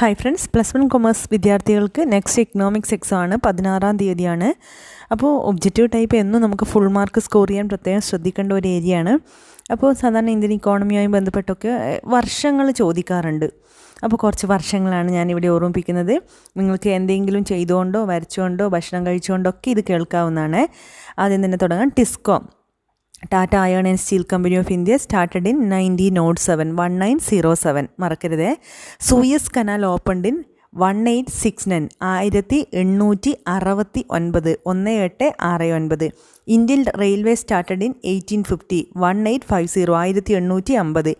Hi friends plus one commerce വിദ്യാർത്ഥികൾക്ക് next economics exam ആണ് പതിനാറാം തീയതിയാണ്. അപ്പോൾ ഒബ്ജക്റ്റീവ് ടൈപ്പ് എന്നും നമുക്ക് ഫുൾ മാർക്ക് സ്കോർ ചെയ്യാൻ പ്രത്യേകം ശ്രദ്ധിക്കേണ്ട ഒരു ഏരിയയാണ് അപ്പോൾ സാധാരണ ഇന്ത്യൻ ഇക്കോണമിയുമായി ബന്ധപ്പെട്ടൊക്കെ വർഷങ്ങൾ ചോദിക്കാറുണ്ട്. അപ്പോൾ കുറച്ച് വർഷങ്ങളാണ് ഞാനിവിടെ ഓർമ്മിപ്പിക്കുന്നത്. നിങ്ങൾക്ക് എന്തെങ്കിലും ചെയ്തുകൊണ്ടോ വരച്ചുകൊണ്ടോ ഭക്ഷണം കഴിച്ചുകൊണ്ടോ ഒക്കെ ഇത് കേൾക്കാവുന്നതാണ്. ആദ്യം തന്നെ തുടങ്ങാം. ടിസ്കോം. Tata iron and steel company of India started in nineteen naught seven one nine zero seven മറക്കരുതേ. Suez canal opened in one eight six nine ആയിരത്തി എണ്ണൂറ്റി അറുപത്തി ഒൻപത് ഒന്ന് എട്ട് ആറ് ഒൻപത് Indian railway started in eighteen fifty one eight five zero ആയിരത്തി എണ്ണൂറ്റി അമ്പത്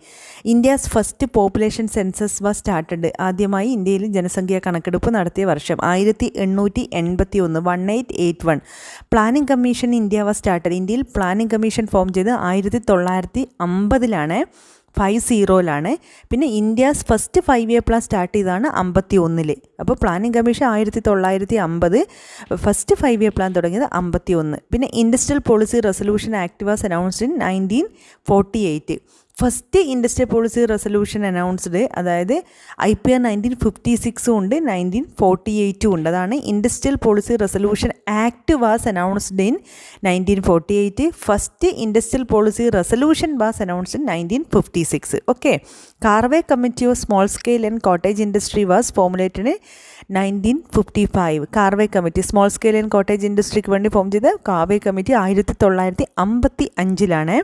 India's first population census was started. ആദ്യമായി ഇന്ത്യയിൽ ജനസംഖ്യാ കണക്കെടുപ്പ് നടത്തിയ വർഷം ആയിരത്തി എണ്ണൂറ്റി എൺപത്തി ഒന്ന് one eight eight one planning commission India was started. ഇന്ത്യയിൽ പ്ലാനിംഗ് കമ്മീഷൻ ഫോം ചെയ്ത് ആയിരത്തി തൊള്ളായിരത്തി അമ്പതിലാണ് ഫൈവ് സീറോയിലാണ് പിന്നെ India's first five year plan start ചെയ്തതാണ് അമ്പത്തി ഒന്നിൽ അപ്പോൾ പ്ലാനിംഗ് കമ്മീഷൻ ആയിരത്തി തൊള്ളായിരത്തി അമ്പത് ഫസ്റ്റ് ഫൈവ് ഇയർ പ്ലാൻ തുടങ്ങിയത് അമ്പത്തി ഒന്ന് പിന്നെ industrial policy resolution act was announced in nineteen forty eight first industrial policy resolution announced അതായത് I P R nineteen fifty സിക്സും ഉണ്ട് നയന്റീൻ ഫോർട്ടി എയ്റ്റും ഉണ്ട്. അതാണ് industrial policy resolution act was announced in nineteen forty eight first industrial policy resolution was announced in nineteen fifty six okay Karve committee of small scale and cottage industry was formulated nineteen fifty five Karve committee small scale and cottage ഇൻഡസ്ട്രിക്ക് വേണ്ടി form ചെയ്ത Karve committee ആയിരത്തി തൊള്ളായിരത്തി അമ്പത്തി അഞ്ചിലാണ്.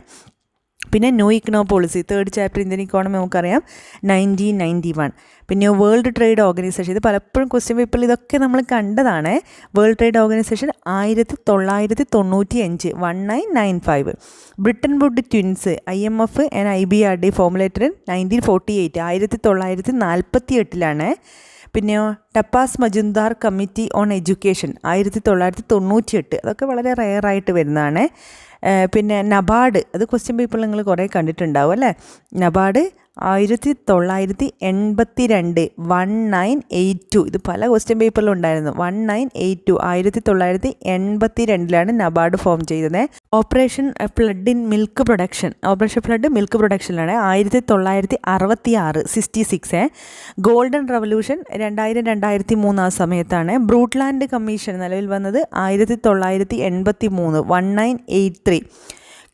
പിന്നെ new economic policy third chapter Indian economy നമുക്കറിയാം nineteen ninety one പിന്നെ world trade organisation ഇത് പലപ്പോഴും ക്വസ്റ്റ്യൻ പേപ്പറിൽ ഇതൊക്കെ നമ്മൾ കണ്ടതാണ്. വേൾഡ് ട്രേഡ് ഓർഗനൈസേഷൻ ആയിരത്തി തൊള്ളായിരത്തി തൊണ്ണൂറ്റി അഞ്ച് one nine nine five Bretton wood twins I M F and I B R D formulator nineteen forty eight ആയിരത്തി തൊള്ളായിരത്തി നാൽപ്പത്തി എട്ടിലാണ് പിന്നെയോ Tapas Majumdar committee on education ആയിരത്തി തൊള്ളായിരത്തി തൊണ്ണൂറ്റി എട്ട് അതൊക്കെ വളരെ റെയറായിട്ട് വരുന്നതാണ്. പിന്നെ നബാർഡ് അത് ക്വസ്റ്റ്യൻ പേപ്പറിൽ നിങ്ങൾ കുറേ കണ്ടിട്ടുണ്ടാവും അല്ലേ? നബാർഡ് ആയിരത്തി തൊള്ളായിരത്തി എൺപത്തി രണ്ട് വൺ നയൻ എയ്റ്റ് ടു. ഇത് പല ക്വസ്റ്റ്യൻ പേപ്പറിലും ഉണ്ടായിരുന്നു. വൺ നയൻ എയ്റ്റ് ടു ആയിരത്തി തൊള്ളായിരത്തി എൺപത്തി രണ്ടിലാണ് നബാർഡ് ഫോം ചെയ്തത്. Operation flood in milk production operation flood milk പ്രൊഡക്ഷനിലാണ് ആയിരത്തി തൊള്ളായിരത്തി അറുപത്തി ആറ് സിക്സ്റ്റി സിക്സ് ഗോൾഡൻ റവല്യൂഷൻ രണ്ടായിരം രണ്ടായിരത്തി മൂന്ന് ആ സമയത്താണ്. ബ്രൂട്ട്ലാൻഡ് കമ്മീഷൻ നിലവിൽ വന്നത് ആയിരത്തി തൊള്ളായിരത്തി എൺപത്തി മൂന്ന് one nine eight three.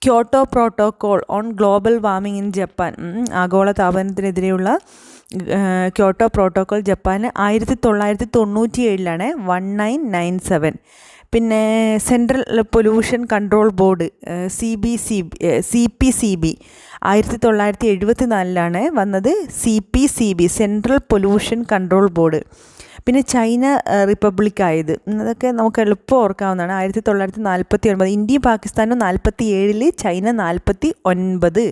Kyoto protocol on global warming in Japan. ആഗോള താപനത്തിനെതിരെയുള്ള ക്യോട്ടോ പ്രോട്ടോകോൾ ജപ്പാൻ ആയിരത്തി തൊള്ളായിരത്തി തൊണ്ണൂറ്റി ഏഴിലാണ് വൺ നയൻ നയൻ സെവൻ. പിന്നെ central pollution control board C B C C P C B ആയിരത്തി തൊള്ളായിരത്തി എഴുപത്തി നാലിലാണ് വന്നത് C P C B central pollution control board. പിന്നെ ചൈന റിപ്പബ്ലിക് ആയത്. അതൊക്കെ നമുക്ക് എളുപ്പം ഓർക്കാവുന്നതാണ്. ആയിരത്തി തൊള്ളായിരത്തി നാൽപ്പത്തി ഒൻപത് ഇന്ത്യയും പാകിസ്ഥാനും നാൽപ്പത്തി ഏഴിൽ ചൈന നാൽപ്പത്തി ഒൻപത്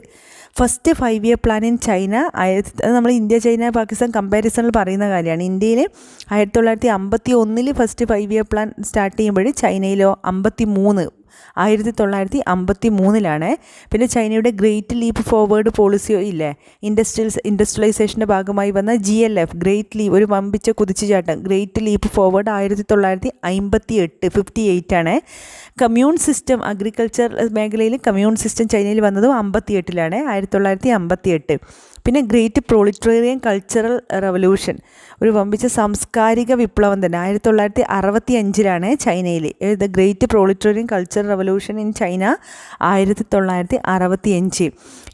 first five year plan in China ആയിരത്തി നമ്മൾ ഇന്ത്യ ചൈന പാകിസ്ഥാൻ കമ്പാരിസണിൽ പറയുന്ന കാര്യമാണ്. ഇന്ത്യയിൽ ആയിരത്തി തൊള്ളായിരത്തി അമ്പത്തി ഒന്നിൽ first five year plan start ചെയ്യുമ്പോൾ ചൈനയിലോ അമ്പത്തി മൂന്ന് ആയിരത്തി തൊള്ളായിരത്തി അമ്പത്തി മൂന്നിലാണ് പിന്നെ ചൈനയുടെ ഗ്രേറ്റ് ലീപ്പ് ഫോർവേഡ് പോളിസിയോ ഇല്ലേ? ഇൻഡസ്ട്രിയൽസ് ഇൻഡസ്ട്രിയലൈസേഷന്റെ ഭാഗമായി വന്ന G L F great leap ഒരു വമ്പിച്ച കുതിച്ചുചാട്ടം. ഗ്രേറ്റ് ലീപ്പ് ഫോർവേഡ് ആയിരത്തി തൊള്ളായിരത്തി അമ്പത്തി എട്ട് ഫിഫ്റ്റി എയ്റ്റ് ആണ്. കമ്മ്യൂൺ സിസ്റ്റം അഗ്രികൾച്ചർ മേഖലയിൽ കമ്മ്യൂൺ സിസ്റ്റം ചൈനയിൽ വന്നതും അമ്പത്തി എട്ടിലാണ് ആയിരത്തി തൊള്ളായിരത്തി അമ്പത്തി എട്ട് പിന്നെ ഗ്രേറ്റ് പ്രോളിറ്റേറിയൻ കൾച്ചറൽ റവല്യൂഷൻ. ഒരു വമ്പിച്ച സാംസ്കാരിക വിപ്ലവം തന്നെ. ആയിരത്തി തൊള്ളായിരത്തി അറുപത്തി അഞ്ചിലാണ് ചൈനയിൽ the great proletarian cultural revolution in China ആയിരത്തി തൊള്ളായിരത്തി അറുപത്തി അഞ്ച്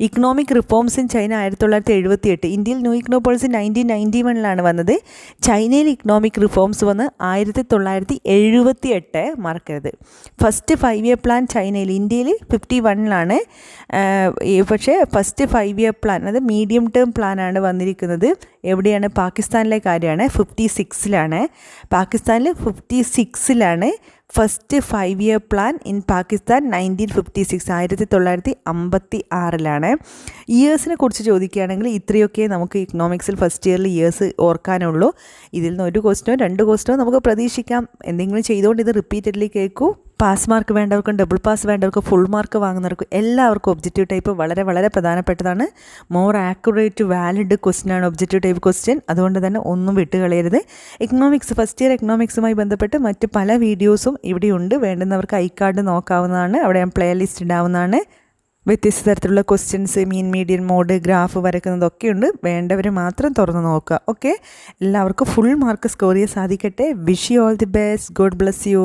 ഇക്കണോമിക് റിഫോംസ് ഇൻ ചൈന ആയിരത്തി തൊള്ളായിരത്തി എഴുപത്തി എട്ട് ഇന്ത്യയിൽ new economic policy nineteen ninety വണ്ണിലാണ് വന്നത്. ചൈനയിൽ ഇക്കണോമിക് റിഫോംസ് വന്ന് ആയിരത്തി തൊള്ളായിരത്തി എഴുപത്തി എട്ട് മറക്കരുത് ഫസ്റ്റ് ഫൈവ് ഇയർ പ്ലാൻ ചൈനയിൽ ഇന്ത്യയിൽ ഫിഫ്റ്റി വണ്ണിലാണ് പക്ഷേ ഫസ്റ്റ് ഫൈവ് ഇയർ പ്ലാൻ അത് മീഡിയം ടേം പ്ലാനാണ് വന്നിരിക്കുന്നത്. എവിടെയാണ്? പാകിസ്ഥാനിലെ കാര്യമാണ്. ഫിഫ്റ്റി സിക്സിലാണ് പാകിസ്ഥാനിൽ fifty സിക്സിലാണ് first five year plan in Pakistan nineteen fifty six ആയിരത്തി തൊള്ളായിരത്തി അമ്പത്തി ആറിലാണ് ഇയേഴ്സിനെ കുറിച്ച് ചോദിക്കുകയാണെങ്കിൽ ഇത്രയൊക്കെ നമുക്ക് ഇക്കണോമിക്സിൽ ഫസ്റ്റ് ഇയറിൽ ഇയേഴ്സ് ഓർക്കാനുള്ളൂ. ഇതിൽ നിന്ന് ഒരു ക്വസ്റ്റനോ രണ്ട് ക്വസ്റ്റനോ നമുക്ക് പ്രതീക്ഷിക്കാം. എന്തെങ്കിലും ചെയ്തുകൊണ്ട് ഇത് റിപ്പീറ്റഡ്ലി കേൾക്കൂ. പാസ് മാർക്ക് വേണ്ടവർക്കും ഡബിൾ പാസ് വേണ്ടവർക്കും ഫുൾ മാർക്ക് വാങ്ങുന്നവർക്കും എല്ലാവർക്കും ഒബ്ജക്റ്റീവ് ടൈപ്പ് വളരെ വളരെ പ്രധാനപ്പെട്ടതാണ്. മോർ ആക്യുറേറ്റ് വാലിഡ് ക്വസ്റ്റ്യൻ ആണ് ഒബ്ജക്റ്റീവ് ടൈപ്പ് ക്വസ്റ്റ്യൻ അതുകൊണ്ട് തന്നെ ഒന്നും വിട്ടുകളയരുത് എക്കണോമിക്സ് ഫസ്റ്റ് ഇയർ എക്കണോമിക്സുമായി ബന്ധപ്പെട്ട് മറ്റ് പല വീഡിയോസും ഇവിടെയുണ്ട് വേണ്ടുന്നവർക്ക് ഐ കാർഡ് നോക്കാവുന്നതാണ്. അവിടെ ഞാൻ പ്ലേ ലിസ്റ്റ് ഇടാവുന്നതാണ്. വ്യത്യസ്ത തരത്തിലുള്ള questions mean median mode graph വരയ്ക്കുന്നതൊക്കെയുണ്ട് വേണ്ടവർ മാത്രം തുറന്ന് നോക്കുക. ഓക്കെ എല്ലാവർക്കും ഫുൾ മാർക്ക് സ്കോർ ചെയ്യാൻ സാധിക്കട്ടെ. Wish you all the best God bless you